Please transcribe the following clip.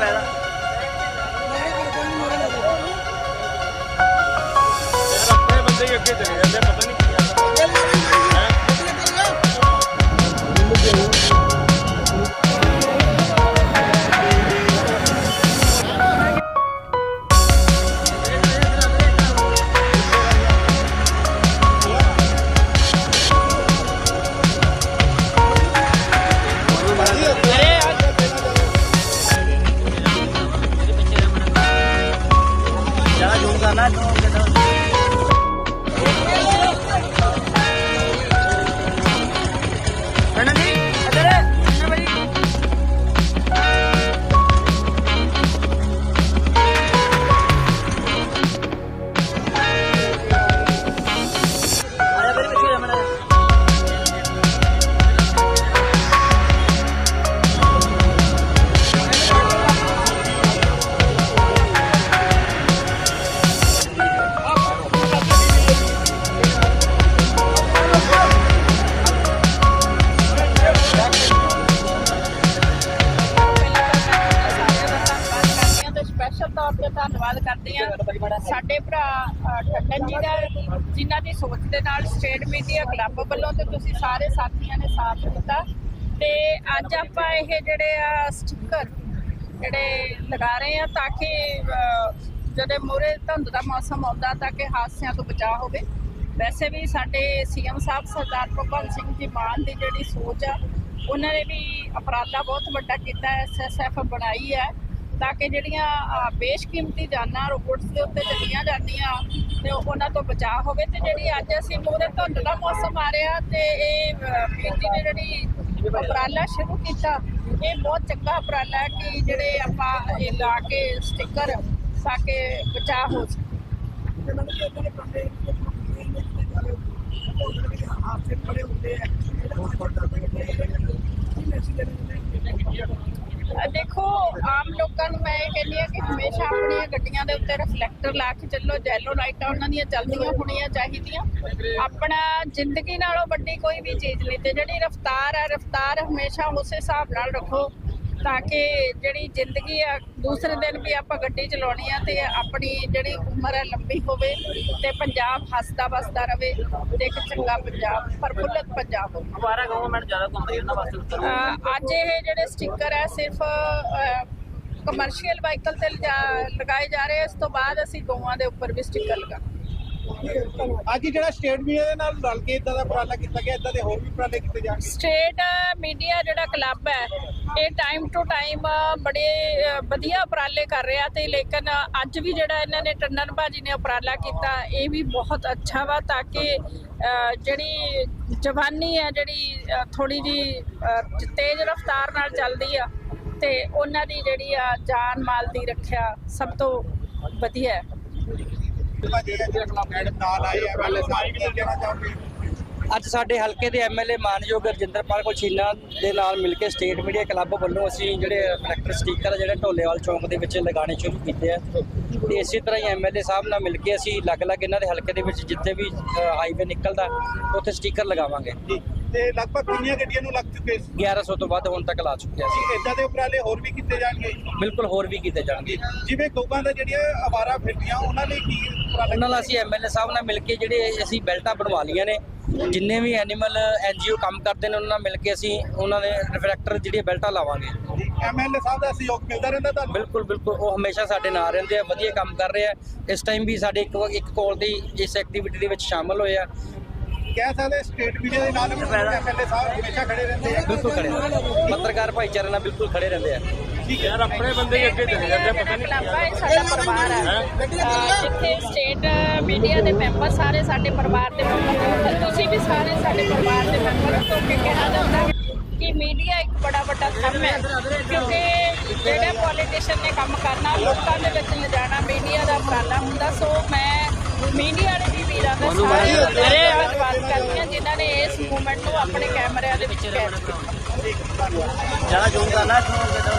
ਪੈਦਾ। ਯਾਰ ਆਪਣੇ ਬੰਦੇ ਹੀ ਅੱਗੇ ਚਲੇ ਤੌਰ ਤੇ ਧੰਨਵਾਦ ਕਰਦੇ ਹਾਂ। ਸਾਡੇ ਭਰਾ ਠੱਟਨ ਜੀ ਦਾ, ਜਿਨ੍ਹਾਂ ਦੀ ਸੋਚ ਦੇ ਨਾਲ ਸਟੇਟ ਮੀਡੀਆ ਕਲੱਬ ਵੱਲੋਂ ਤੇ ਤੁਸੀਂ ਸਾਰੇ ਸਾਥੀਆਂ ਨੇ ਸਾਥ ਦਿੱਤਾ। ਤੇ ਅੱਜ ਆਪਾਂ ਇਹ ਜਿਹੜੇ ਆ ਸਟicker ਜਿਹੜੇ ਲਗਾ ਰਹੇ ਆ ਤਾਂ ਕਿ ਜਦੋਂ ਮੂਹਰੇ ਧੁੰਦ ਦਾ ਮੌਸਮ ਆਉਂਦਾ ਤਾਂ ਕਿ ਹਾਦਸਿਆਂ ਤੋਂ ਬਚਾਅ ਹੋਵੇ। ਵੈਸੇ ਵੀ ਸਾਡੇ ਸੀਐਮ ਸਾਹਿਬ ਸਰਦਾਰ ਭਗਵੰਤ ਸਿੰਘ ਜੀ ਮਾਨ ਦੀ ਜਿਹੜੀ ਸੋਚ ਆ, ਉਹਨਾਂ ਨੇ ਵੀ ਅਪਰਾਧਾ ਬਹੁਤ ਵੱਡਾ ਕੀਤਾ ਐਸਐਸਐਫ ਬਣਾਈ ਹੈ। ਤਾਂ ਕਿ ਜਿਹੜੀਆਂ ਬੇਸ਼ਕੀਮਤੀ ਜਾਨਾਂ ਰੋਡਸ ਦੇ ਉੱਤੇ ਚੱਲੀਆਂ ਜਾਂਦੀਆਂ ਤੇ ਉਹਨਾਂ ਤੋਂ ਬਚਾਅ ਹੋਵੇ ਤੇ ਜਿਹੜੀ ਅੱਜ ਅਸੀਂ ਮੂਹਰੇ ਧੁੰਦ ਦਾ ਮੌਸਮ ਆ ਰਿਹਾ ਤੇ ਇਹ ਅ, ਨੇ ਜਿਹੜੀ ਉਪਰਾਲਾ ਸ਼ੁਰੂ ਕੀਤਾ ਇਹ ਬਹੁਤ ਚੰਗਾ ਉਪਰਾਲਾ ਹੈ ਕਿ ਜਿਹੜੇ ਆਪਾਂ ਇਹ ਲਾ ਕੇ ਸਟicker ਪਾ ਕੇ ਬਚਾਅ ਹੋ ਸਕੇ। ਅ, ਦੇਖੋ, ਆਮ ਲੋਕਾਂ ਨੂੰ ਮੈਂ ਇਹ ਕਹਿੰਦੀ ਆ ਕਿ ਹਮੇਸ਼ਾ ਆਪਣੀਆਂ ਗੱਡੀਆਂ ਦੇ ਉੱਤੇ ਰਿਫਲੈਕਟਰ ਲਾ ਕੇ ਚੱਲੋ ਜੈਲੋ ਲਾਈਟਾਂ ਉਹਨਾਂ ਦੀਆਂ ਚੱਲਦੀਆਂ ਹੋਣੀਆਂ ਚਾਹੀਦੀਆਂ। ਆਪਣਾ ਜ਼ਿੰਦਗੀ ਨਾਲੋਂ ਵੱਡੀ ਕੋਈ ਵੀ ਚੀਜ਼ ਨਹੀਂ ਤੇ ਜਿਹੜੀ ਰਫ਼ਤਾਰ ਆ, ਰਫ਼ਤਾਰ ਹਮੇਸ਼ਾ ਉਸੇ ਹਿਸਾਬ ਨਾਲ ਰੱਖੋ। ਤਾਂ ਕਿ ਜਿਹੜੀ ਜ਼ਿੰਦਗੀ ਆ ਦੂਸਰੇ ਦਿਨ ਵੀ ਆਪਾਂ ਗੱਡੀ ਚਲਾਉਣੀ ਆ ਤੇ ਆਪਣੀ ਜਿਹੜੀ ਉਮਰ ਹੈ ਲੰਬੀ ਹੋਵੇ ਤੇ ਪੰਜਾਬ ਹੱਸਦਾ ਵਸਦਾ ਰਵੇ ਤੇ ਇੱਕ ਚੰਗਾ ਪੰਜਾਬ ਪ੍ਰਫੁੱਲਤ ਪੰਜਾਬ ਹੋਵੇ ਹਮਾਰਾ ਗਵਰਨਮੈਂਟ ਜ਼ਿਆਦਾ ਘੁੰਮਦੀ ਹੈ ਉਹਨਾਂ ਵਾਸਤੇ ਉੱਤਰ ਅਹ ਅੱਜ ਇਹ ਜਿਹੜੇ ਸਟicker ਹੈ ਸਿਰਫ ਕਮਰਸ਼ੀਅਲ ਵਾਹੀਕਲ ਤੇ ਲਗਾਏ ਜਾ ਰਹੇ। ਇਸ ਤੋਂ ਬਾਅਦ ਅਸੀਂ ਗਊਆਂ ਦੇ ਉੱਪਰ ਵੀ ਸਟicker ਲਗਾ ਅੱਜ ਜਿਹੜਾ ਸਟੇਟ ਮੀਡੀਆ ਦੇ ਨਾਲ ਰਲ ਕੇ ਇਦਾਂ ਦਾ ਉਪਰਾਲਾ ਕੀਤਾ ਗਿਆ ਇਦਾਂ ਦੇ ਹੋਰ ਵੀ ਉਪਰਾਲੇ ਕੀਤੇ ਜਾਣਗੇ? ਸਟੇਟ ਮੀਡੀਆ ਜਿਹੜਾ ਕਲੱਬ ਹੈ, ਇਹ ਟਾਈਮ ਟੂ ਟਾਈਮ ਬੜੇ ਵਧੀਆ ਉਪਰਾਲੇ ਕਰ ਰਿਹਾ ਤੇ ਲੇਕਿਨ ਅੱਜ ਵੀ ਜਿਹੜਾ ਇਹਨਾਂ ਨੇ ਟੰਡਨ ਭਾਜੀ ਨੇ ਉਪਰਾਲਾ ਕੀਤਾ, ਇਹ ਵੀ ਬਹੁਤ ਅੱਛਾ ਵਾ ਤਾਂ ਕਿ ਜਿਹੜੀ ਜਵਾਨੀ ਹੈ, ਜਿਹੜੀ ਥੋੜੀ ਜੀ, ਤੇਜ਼ ਰਫ਼ਤਾਰ ਨਾਲ ਚੱਲਦੀ ਆ ਤੇ ਉਹਨਾਂ ਦੀ ਜਿਹੜੀ ਆ ਜਾਨ ਮਾਲ ਦੀ ਰੱਖਿਆ ਸਭ ਤੋਂ ਵਧੀਆ ਹੈ। ਅੱਜ ਸਾਡੇ ਹਲਕੇ ਦੇ ਐਮਐਲਏ ਮਾਨਯੋਗ ਰਜਿੰਦਰਪਾਲ ਕੋਛੀਨਾ ਦੇ ਨਾਲ ਮਿਲ ਕੇ ਸਟੇਟ ਮੀਡੀਆ ਕਲੱਬ ਵੱਲੋਂ ਅਸੀਂ ਜਿਹੜੇ ਕਲੈਕਟਰ ਸਟicker ਜਿਹੜੇ ਢੋਲੇਵਾਲ ਚੌਂਕ ਦੇ ਵਿੱਚ ਲਗਾਉਣੇ ਸ਼ੁਰੂ ਕੀਤੇ ਆ। ਤੇ ਇਸੇ ਤਰ੍ਹਾਂ ਹੀ ਐਮਐਲਏ ਸਾਹਿਬ ਨਾਲ ਮਿਲ ਕੇ ਅਸੀਂ ਅਲੱਗ-ਅਲੱਗ ਇਹਨਾਂ ਦੇ ਹਲਕੇ ਦੇ ਵਿੱਚ ਜਿੱਥੇ ਵੀ ਹਾਈਵੇ ਨਿਕਲਦਾ, ਉੱਥੇ ਸਟੀਕਰ ਲਗਾਵਾਂਗੇ। ਤੇ ਲਗਭਗ ਕਿੰਨੀਆਂ ਗੱਡੀਆਂ ਨੂੰ ਲੱਗ ਚੁੱਕੇ ਸੀ? 1100 ਤੋਂ ਵੱਧ ਹੁਣ ਤੱਕ ਲਾ ਚੁੱਕੇ ਅਸੀਂ ਇਦਾਂ ਦੇ ਉਪਰਾਲੇ ਹੋਰ ਵੀ ਕੀਤੇ ਜਾਣਗੇ? ਬਿਲਕੁਲ ਹੋਰ ਵੀ ਕੀਤੇ ਜਾਣਗੇ। ਜਿਵੇਂ ਗਊਆਂ ਦਾ ਜਿਹੜੀਆਂ ਆਵਾਰਾ ਫਿਰਦੀਆਂ ਉਹਨਾਂ ਲਈ ਕੀ ਉਪਰਾਲਾ? ਉਹਨਾਂ ਨਾਲ ਅਸੀਂ ਐਮਐਲਏ ਸਾਹਿਬ ਨਾਲ ਮਿਲ ਕੇ ਜਿਹੜੇ ਅਸੀਂ ਬੈਲਟਾਂ ਬਣਵਾ ਲਈਆਂ ਨੇ ਜਿੰਨੇ ਵੀ ਐਨੀਮਲ ਐਨਜੀਓ ਕੰਮ ਕਰਦੇ ਨੇ ਉਹਨਾਂ ਨਾਲ ਮਿਲ ਕੇ ਅਸੀਂ ਉਹਨਾਂ ਦੇ ਰਿਫਲੈਕਟਰ ਜਿਹੜੀਆਂ ਬੈਲਟਾਂ ਲਾਵਾਂਗੇ। ਐਮਐਲਏ ਸਾਹਿਬ ਦਾ ਸਹਿਯੋਗ ਮਿਲਦਾ ਰਹਿੰਦਾ ਤੁਹਾਨੂੰ? ਬਿਲਕੁਲ ਬਿਲਕੁਲ ਉਹ ਹਮੇਸ਼ਾ ਸਾਡੇ ਨਾਲ ਰਹਿੰਦੇ ਆ ਵਧੀਆ ਕੰਮ ਕਰ ਰਹੇ ਆ। ਇਸ ਟਾਈਮ ਵੀ ਸਾਡੇ ਇੱਕ ਇੱਕ ਕਾਲ ਦੀ ਇਸ ਐਕਟੀਵਿਟੀ ਦੇ ਵਿੱਚ ਸ਼ਾਮਲ ਹੋਏ ਆ। ਕਹਿ ਸਕਦੇ ਸਟੇਟ ਮੀਡੀਆ ਦੇ ਨਾਲ ਐਮਐਲਏ ਸਾਹਿਬ ਹਮੇਸ਼ਾ ਖੜੇ ਰਹਿੰਦੇ ਆ। ਬਿਲਕੁਲ ਖੜੇ ਨੇ ਪੱਤਰਕਾਰ ਭਾਈਚਾਰੇ ਨਾਲ ਬਿਲਕੁਲ ਖੜੇ ਰਹਿੰਦੇ ਆ। ਯਾਰ ਆਪਣੇ ਬੰਦੇ ਹੀ ਅੱਗੇ ਚਲੇ ਜਾਂਦੇ ਆ, ਪਤਾ ਨਹੀਂ ਕਲੱਬ ਹੈ ਇਹ ਸਾਡਾ ਪਰਿਵਾਰ ਹੈ। ਜਿੱਥੇ ਸਟੇਟ ਮੀਡੀਆ ਦੇ ਮੈਂਬਰ ਸਾਰੇ ਸਾਡੇ ਪਰਿਵਾਰ ਦੇ ਮੈਂਬਰ ਹੋ ਤੇ ਤੁਸੀਂ ਵੀ ਸਾਰੇ ਸਾਡੇ ਪਰਿਵਾਰ ਦੇ ਮੈਂਬਰ ਹੋ ਕਿਉਂਕਿ ਕਿਹਾ ਜਾਂਦਾ ਕਿ ਮੀਡੀਆ ਇੱਕ ਬੜਾ ਵੱਡਾ ਕੰਮ ਹੈ ਕਿਉਂਕਿ ਜਿਹੜੇ ਪੋਲੀਟੀਸ਼ੀਅਨ ਨੇ ਕੰਮ ਕਰਨਾ ਲੋਕਾਂ ਦੇ ਵਿੱਚ ਲਿਜਾਣਾ ਮੀਡੀਆ ਦਾ ਉਪਰਾਲਾ ਹੁੰਦਾ। ਸੋ ਮੈਂ ਮੀਡੀਆ ਵਾਲੇ ਵੀ ਵੀਰਾਂ ਦਾ ਸਾਰਿਆਂ ਦਾ ਧੰਨਵਾਦ ਕਰਦੀ ਹਾਂ ਜਿਨ੍ਹਾਂ ਨੇ ਇਸ ਮੂਵਮੈਂਟ ਨੂੰ ਆਪਣੇ ਕੈਮਰਿਆਂ ਦੇ ਵਿੱਚ ਕੈਦ ਕੀਤਾ। ਜ਼ਿਆਦਾ ਜ਼ੂਮ ਕਰਨਾ ਤੂੰ ਕਿਦਾਂ